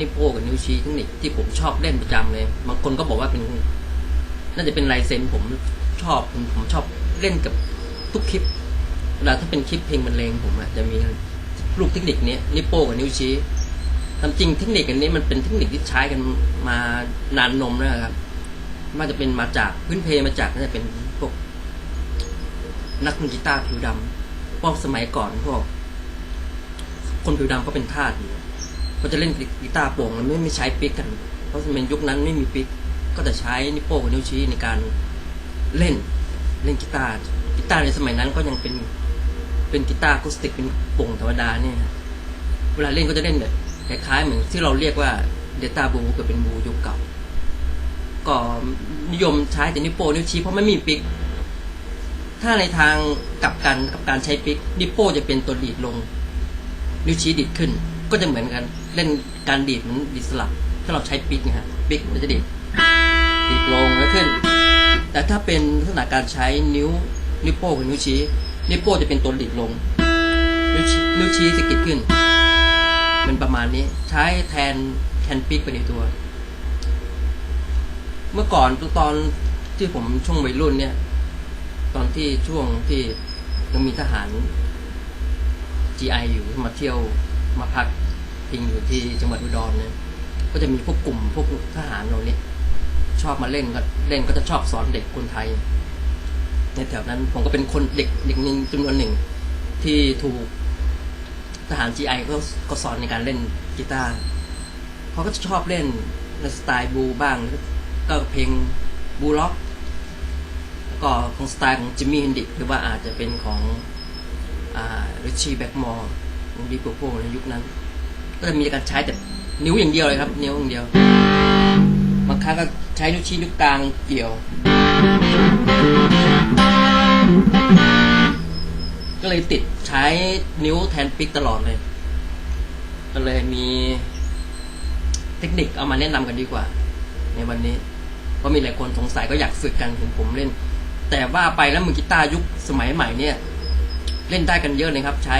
นิ้วโป้งกับนิ้วชี้เทคนิคที่ผมชอบเล่นประจำเลยบางคนก็บอกว่าเป็น น่าจะเป็นลายเซ็นผมชอบผมผมชอบเล่นกับทุกคลิปเวลาถ้าเป็นคลิปเพลงบรรเลงผมอะจะมีลูกเทคนิคนี้นิ้วโป้งกับนิ้วชี้ทำจริงเทคนิคอันนี้มันเป็นเทคนิคที่ใช้กันมานานนมนะครับมันจะเป็นมาจากพื้นเพมาจากน่าจะเป็นพวกนักกีตาร์ผิวดำพวกสมัยก่อนพวกคนผิวดำก็เป็นทาสอยู่ ก็จะเล่นกีตาร์โปร่งแล้วไม่ไม่ใช้ปิกกัน เพราะสมัยยุคนั้นไม่มีปิกก็จะใช้นิ้วโป้งกับนิ้วชี้ในการเล่นเล่นกีตาร์กีตาร์ในสมัยนั้นก็ยังเป็นเป็นกีตาร์คูสติกเป็นโป่งธรรมดาเนี่ยเวลาเล่นก็จะเล่นแบบคล้ายๆเหมือนที่เราเรียกว่าเดต้าบูก็เป็นบูยุคเก่าก็นิยมใช้แต่นิ้วโป้งนิ้วชี้เพราะไม่มีปิก ถ้าในทางกลับกันกับการใช้ปิกนิ้วโป้จะเป็นตัวดีดลง นิ้วชี้ดีดขึ้น ก็จะเหมือนกัน เล่นการดีดเหมือนดีดสลับ ถ้าเราใช้ปิกนะฮะปิกมันจะดีดดีดลงแล้วขึ้น แต่ถ้าเป็นลักษณะการใช้นิ้วนิ้วโป้กับนิ้วชี้ นิ้วโป้จะเป็นตัวดีดลง นิ้วชี้นิ้วชี้จะกิดขึ้น มันประมาณนี้ใช้แทนแทนปิกไปในตัว เมื่อก่อนตอนที่ผมช่วงวัยรุ่นเนี่ย ตอนที่ช่วงที่ยังมีทหาร GI อยู่มาเที่ยวมาพัก พิงอยู่ที่จังหวัดอุดรเนี่ยก็จะมีพวกกลุ่มพวกทหารเราเนี่ยชอบมาเล่นก็เล่นก็จะชอบสอนเด็กคนไทย ในแถวนั้นผมก็เป็นคนเด็กเด็กหนึ่งจำนวนหนึ่ง ที่ถูกทหาร GI ก็ก็สอนในการเล่นกีตาร์เขาก็จะชอบเล่นในสไตล์บูบ้าง ก็เพลงบูล็อกแล้วก็ของสไตล์ของจิมมี่เฮนดิกหรือว่าอาจจะเป็นของอ่าริชชี่แบ็กมอร์ดีโปโปในยุคนั้น ก็จะมีการใช้แต่นิ้วอย่างเดียวเลยครับ นิ้วอย่างเดียว บางครั้งก็ใช้นิ้วชี้นิ้วกลางเกี่ยว ก็เลยติดใช้นิ้วแทนปิกตลอดเลย ก็เลยมีเทคนิคเอามาแนะนำกันดีกว่า ในวันนี้เพราะมีหลายคนสงสัยก็อยากฝึกกันเห็นผมเล่น แต่ว่าไปแล้วมือกีตาร์ยุคสมัยใหม่เนี่ย เล่นได้กันเยอะเลยครับ ใช้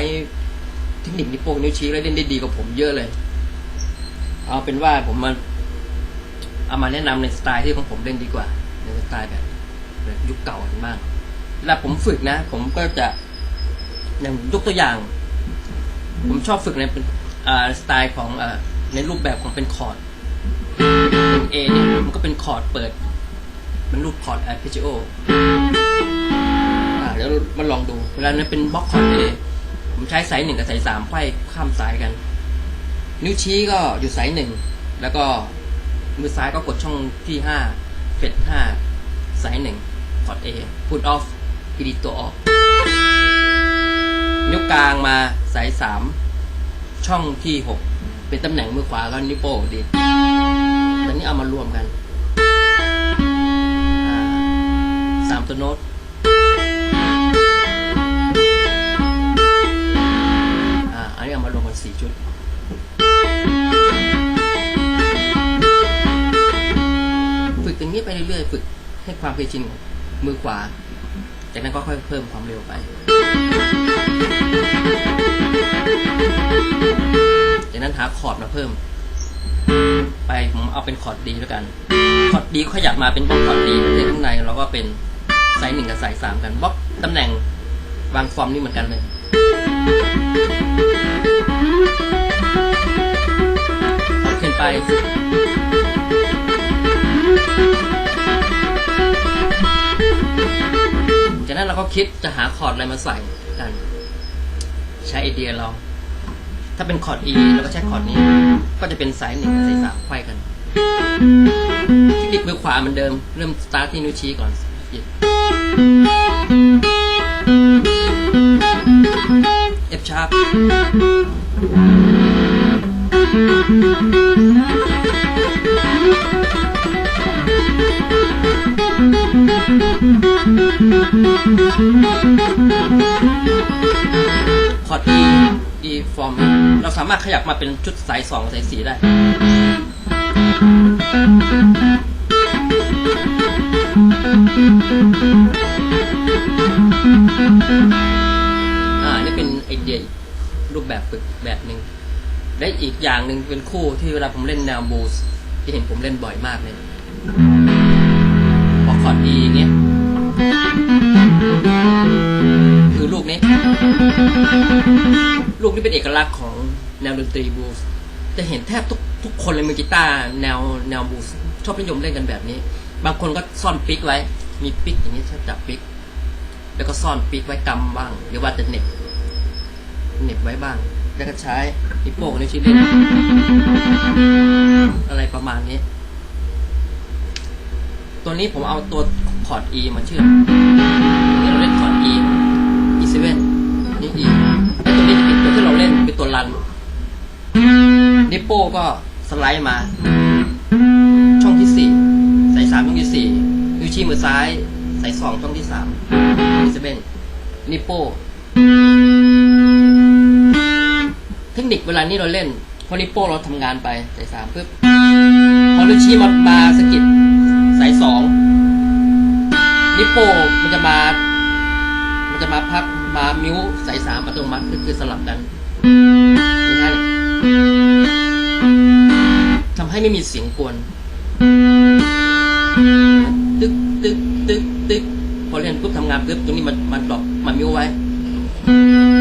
เทคนิคนิ้วโป้งนิ้วชี้แล้วเล่นได้ดีกว่าผมเยอะเลย เอาเป็นว่าผมมาเอามาแนะนำในสไตล์ที่ของผมเล่นดีกว่า ในสไตล์แบบแบบยุคเก่ากันบ้างแล้วผมฝึกนะ ผมก็จะอย่างยกตัวอย่าง ผมชอบฝึกในเป็นอ่าสไตล์ของอในรูปแบบของเป็นคอร์ดเป็น A เนี่ยมันก็เป็นคอร์ดเปิด มันรูปคอร์ด arpeggio อ่าเดี๋ยวมาลองดู เวลานั้นเป็นบล็อกคอร์ด A ผมใช้สายหนึ่งกับสายสามไขว้ข้ามสายกัน นิ้วชี้ก็อยู่สายหนึ่งแล้วก็มือซ้ายก็กดช่องที่ห้าเฟดห้าสายหนึ่งคอร์ด A put off อีดิตัวออกนิ้วกลางมาสายสามช่องที่หกเป็นตำแหน่งมือขวาก็นิ้วโป้งดีดตอนนี้เอามารวมกันสามตัวโน้ต สี่ชุดฝึกอย่างนี้ไปเรื่อยๆ ฝึกให้ความเคยชินขอมือขวา จากนั้นก็ค่อยเพิ่มความเร็วไป จากนั้นหาคอร์ดมาเพิ่ม ไปผมเอาเป็นคอร์ดดีแล้วกัน คอร์ดดีขยับมาเป็นบล็อกคอร์ดดีในข้างในเราก็เป็นสายหนึ่งกับสายสามกันบล็อกตำแหน่งวางฟอร์มนี่เหมือนกันเลย จากนั้นเราก็คิดจะหาคอร์ดอะไรมาใส่กัน ใช้ไอเดียเรา ถ้าเป็นคอร์ด E เราก็ใช้คอร์ดนี้ ก็จะเป็นสายหนึ่งสายสามไขว้กันเทคนิคมือขวาเหมือนเดิม เริ่มสตาร์ทที่นิ้วชี้ก่อนเอฟชาร์ป คอร์ด E E form เราสามารถขยับมาเป็นชุดสายสองสายสีได้ อ่า นี่เป็นไอเดียรูปแบบฝึกแบบหนึ่ง และอีกอย่างหนึ่งเป็นคู่ที่เวลาผมเล่นแนวบูสที่เห็นผมเล่นบ่อยมากเลยพอคอร์ด E อย่างเงี้ยคือลูกนี้ ลูกนี้เป็นเอกลักษณ์ของแนวดนตรีบูส์จะเห็นแทบทุกทุกคนเลยมือกีตาร์แนวแนวบูส์ชอบนิยมเล่นกันแบบนี้ บางคนก็ซ่อนปิกไว้ มีปิกอย่างนี้ชอบจับปิก แล้วก็ซ่อนปิกไว้กำบ้าง หรือว่าจะเน็บเน็บไว้บ้าง แล้วก็ใช้นิ้วโป้งนิ้วชี้เล่นอะไรประมาณนี้ ตัวนี้ผมเอาตัวคอร์ด E มาเชื่อมนี่เราเล่นคอร์ด E E7 นี่ E แล้วตัวนี้จะเป็นตัวที่เราเล่นเป็นตัวรันนิโป้ก็สไลด์มา ช่องที่สี่ใสายสามช่องที่สี่นิ้วชี้มือซ้าย ใสายสองช่องที่สาม E7 นิโป้ เทคนิคเวลานี้เราเล่นพอนิโป้เราทำงานไปสายสามปุ๊บพอนิ้วชี้มามาสกิดสายสองนิโป้มันจะมา มันจะมาพักมามิ้วสายสามอัตโนมัติก็คือสลับกันนี่ฮะทำให้ไม่มีเสียงกวนตึกตึกตึกตึกพอเล่นปุ๊บทำงานปุ๊บตรงนี้มันมันดรอปมามิ้วไว้มิ้ว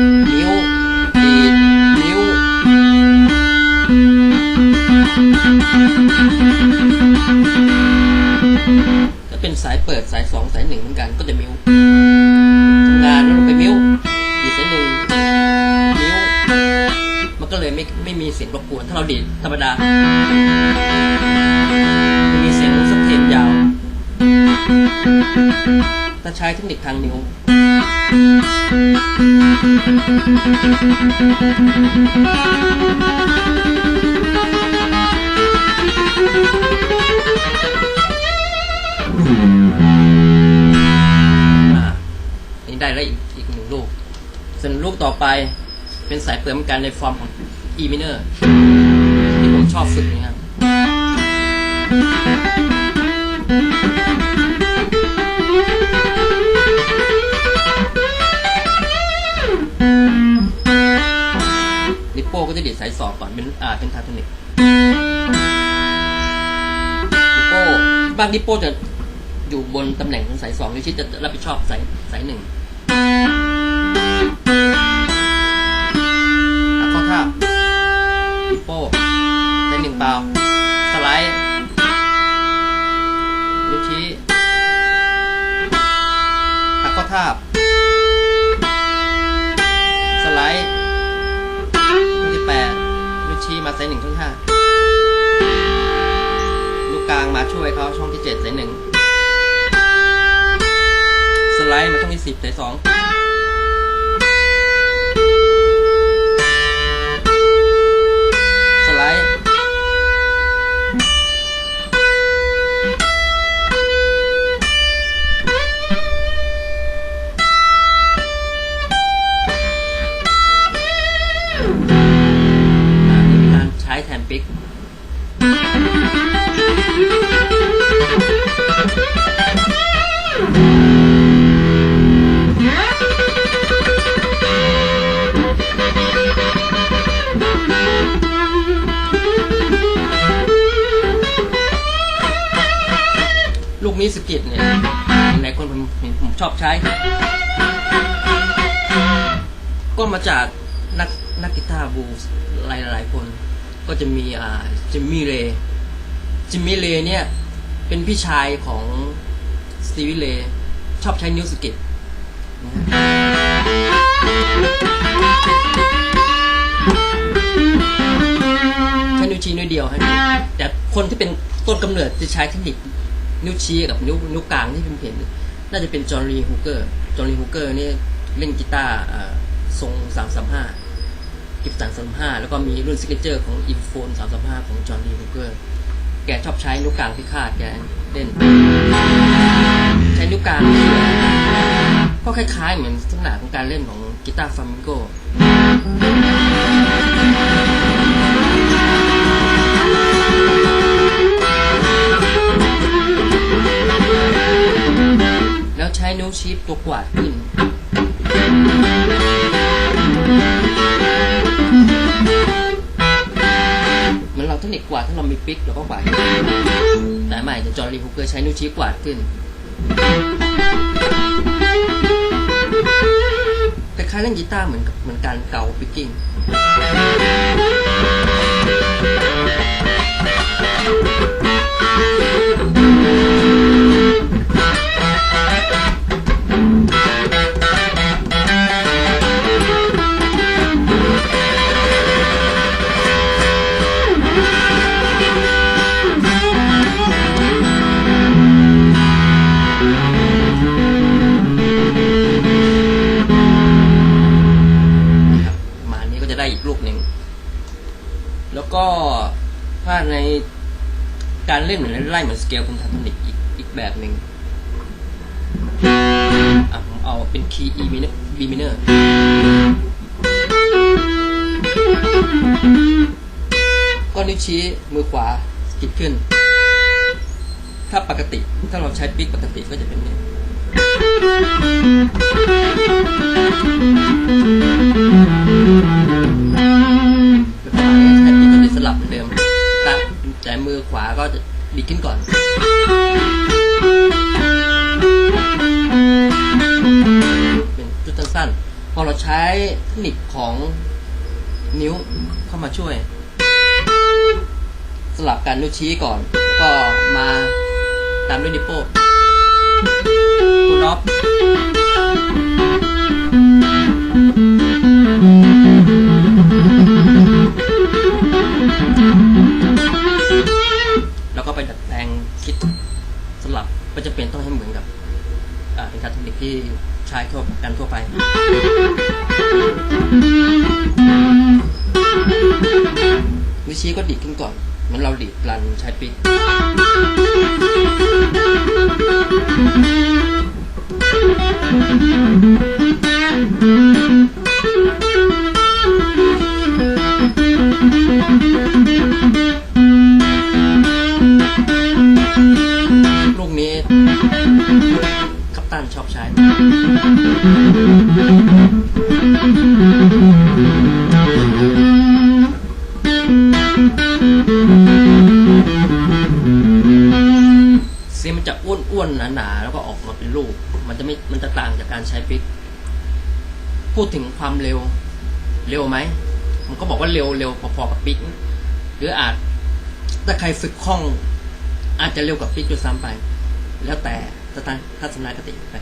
ก็เป็นสายเปิดสายสองสายหนึ่งเหมือนกันก็จะมิวทำงานแล้วเราไปมิวดีดสายหนึ่งมิวมันก็เลยไม่ไม่มีเสียงรบกวน ถ้าเราดีดธรรมดาจะมีเสียงสะเทนยาวถ้าใช้เทคนิคทางนิ้วอ่า นนี้ได้แล้วอีกอีกหนึ่งลูก ส่วนลูกต่อไปเป็นสายเปิดเหมือนกันในฟอร์มของ E minor ที่ผมชอบฝึกนะครับนิปโป้ก็จะดีดสายสองก่อนเป็นอ่าเป็นทาโทนิก บางนิโป้จะอยู่บนตำแหน่งของสายสองนิชี้จะรับผิดชอบสายสายหนึ่งข้อท่านิโป้สายหนึ่งเปล่าสไลด์นิ้วชี้หักข้อท่าสไลด์ช่องที่แปดลูกชี้มาไซส์หนึ่งช่องห้า ช่วยเขาช่องที่เจ็ดไซส์หนึ่งสไลด์มาช่องที่สิบไซส์สอง ลูกนี้สะกิดเนี่ยหลายคนผมเห็นผมชอบใช้ ก็มาจากนักนักกีตาร์บูสหลายหลายคน ก็จะมีอ่าจิมมี่เรย์จิมมี่เรย์เนี่ยเป็นพี่ชายของสตีวิเลย์ชอบใช้นิ้วสกิดใช้นิ้วชี้นิ้วเดียวฮะแต่คนที่เป็นต้นกำเนิดจะใช้เทคนิค นิ้วชี้กับนิ้วนิ้วกลางที่เป็นเห็นน่าจะเป็นจอห์นรีฮูเกอร์จอห์นรีฮูเกอร์นี่เล่นกีตาร์อ่าทรงสามสามห้ากิฟสามสามห้าแล้วก็มีรุ่นซิกเนเจอร์ของอินโฟนสามสามห้าของจอห์นรีฮูเกอร์แกชอบใช้นิ้วกลางพิฆาตแกเล่น ใช้นิ้วกลางก็คล้ายๆเหมือนลักษณะของการเล่นของกีตาร์ฟามิงโก ช้นิ้วชี้ตัวกวาขึ้นเหมือนเราเทคนิคกวาดถ้าเรามีปิกเราก็กวาดแต่ใหม่แต่จอร์นลีฮุกเกอร์ใช้นิ้วชี้กวาดขึ้นคล้ายๆเล่นกีตาร์เหมือนกับเหมือนการเกาปิกกิ้ง ได้อีกลูกหนึ่ง แล้วก็ถ้าในการเล่นเหมือนไล่เหมือนสเกลเป็นทาโทนิกอีกอีกแบบหนึ่งอะผมเอาเป็นคีย์ E minor B minor ก็นิ้วชี้มือขวากิดขึ้น ถ้าปกติ ถ้าเราใช้ปิกปกติก็จะเป็นนี้แบ บเหมือนเดิมแต่แต่มือขวาก็จะดีดขึ้นก่อน เป็นจุดสั้นๆ พอเราใช้เทคนิคของนิ้วเข้ามาช่วย สลับกันนิ้วชี้ก่อน ก็มาตามด้วยนิ้วโป้งคุณออฟ แล้วก็ไปดัดแปลงคิดสลับก็จะเป็นต้องให้เหมือนกับอ่าเป็นการเทคนิคที่ใช้ทั่วกันทั่วไปวิชีก็ดีดขึ้นก่อนเหมือนเราดีดรันใช้ปิกลูก คัปตันชอบใช้ เสียงมันจะอ้วนๆหนาๆแล้วก็ออกมาเป็นลูก มันจะไม่ มันจะต่างจากการใช้ปิก พูดถึงความเร็ว เร็วไหมมันก็บอกว่าเร็วเร็วพอๆกับปิก หรืออาจถ้าใครฝึกคล่อง อาจจะเร็วกว่าปิกด้วยซ้ำไป แล้วแต่ ทัศนคติไป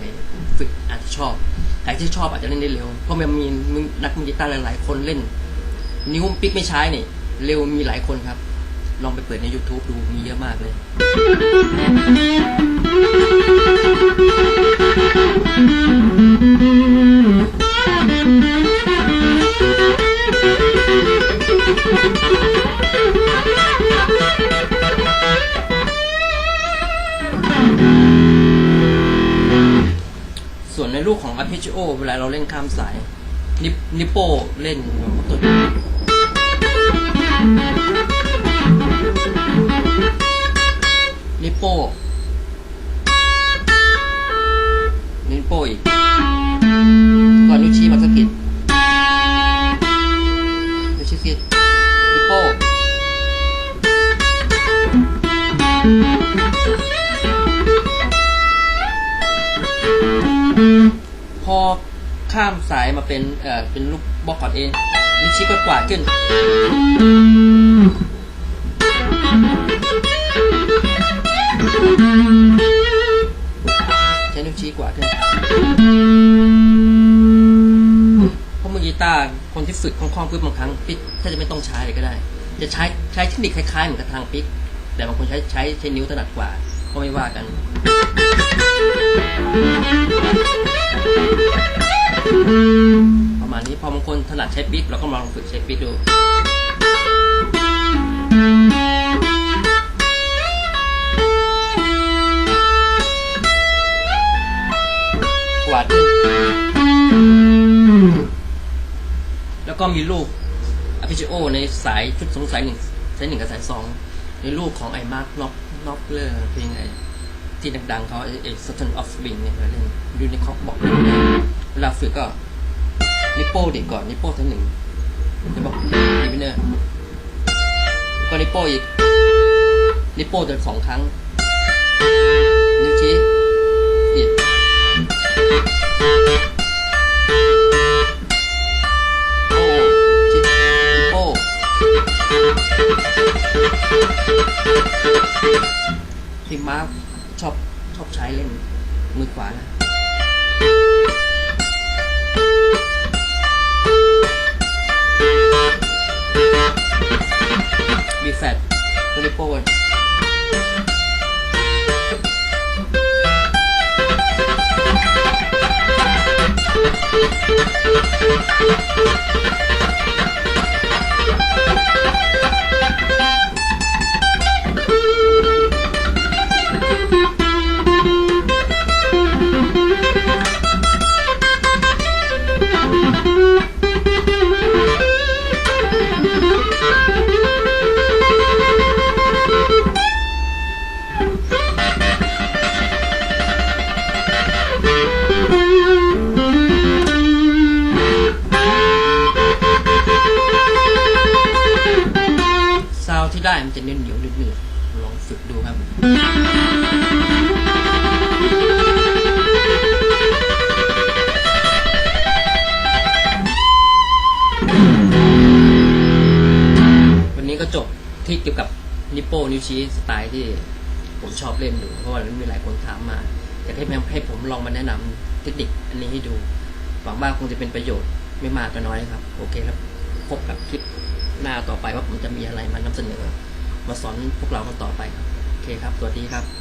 ฝึกอาจจะชอบใครที่ชอบอาจจะเล่นได้เร็ว เพราะมันมีนักมือกีตาร์หลาย ๆ คนเล่น นิ้วปิกไม่ใช้นี่เร็วมีหลายคนครับ ลองไปเปิดใน YouTube ดูมีเยอะมากเลยส่ว ลูกของ arpeggio เวลาเราเล่นข้ามสายนิปนิปโปเล่นตัว เป็นลูกบล็อกก่อนเองนิ้วชี้ก็กวาขึ้น ใช้นิ้วชี้กว่าขึ้นพราะมือกีตาร์คนที่ฝึกคล่องๆปุ๊บบางครั้งปิกถ้าจะไม่ต้องใช้เลยก็ได้ จะใช้ใช้เทคนิคคล้ายๆเหมือนกับทางปิกแต่บางคนใช้ใช้ใช้นิ้วถนัดกว่าก็ไม่ว่ากัน ประมาณนี้ พอบางคนถนัดใช้ปิ๊กเราก็ลองฝึกใช้ปิ๊กดูกวาดแล้วก็มีลูกอ p ิ c โอในสายชุดสงสัยหนึ่งสายหนึ่งกับสายสองในลูกของไอ้มาร์คน็อกน็อกเลอร์เพลงไอ้ที่ดังๆเขาไอ้ไอ้ Saturn of Swing เนี่ยเขาเล่นดูในคอกบอกเวลาฝึกก็ นิโป้เด็กก่อนนิโป้ทั้งหนึ่งจะบอกดีไปเนอร์ก็นิโป้อีกนิโป้จะสองครั้งนิ้วชี้อีกโอ้จิโป้ที่มาร์คชอบชอบใช้เล่นมือขวานะ มีแฟดตัวนี้ ฝึกดูครับวันนี้ก็จบที่เกี่ยวกับนิโป้นิ้วชี้สไตล์ที่ผมชอบเล่นอยู่เพราะว่ามีหลายคนถามมาอยากให้ให้ผมลองมาแนะนำเทคนิคอันนี้ให้ดูหวังว่าคงจะเป็นประโยชน์ไม่มากก็น้อยครับ โอเคครับ พบกับคลิปหน้าต่อไปว่าผมจะมีอะไรมานำเสนอ มาสอนพวกเรากันต่อไปครับโอเคครับ สวัสดีครับ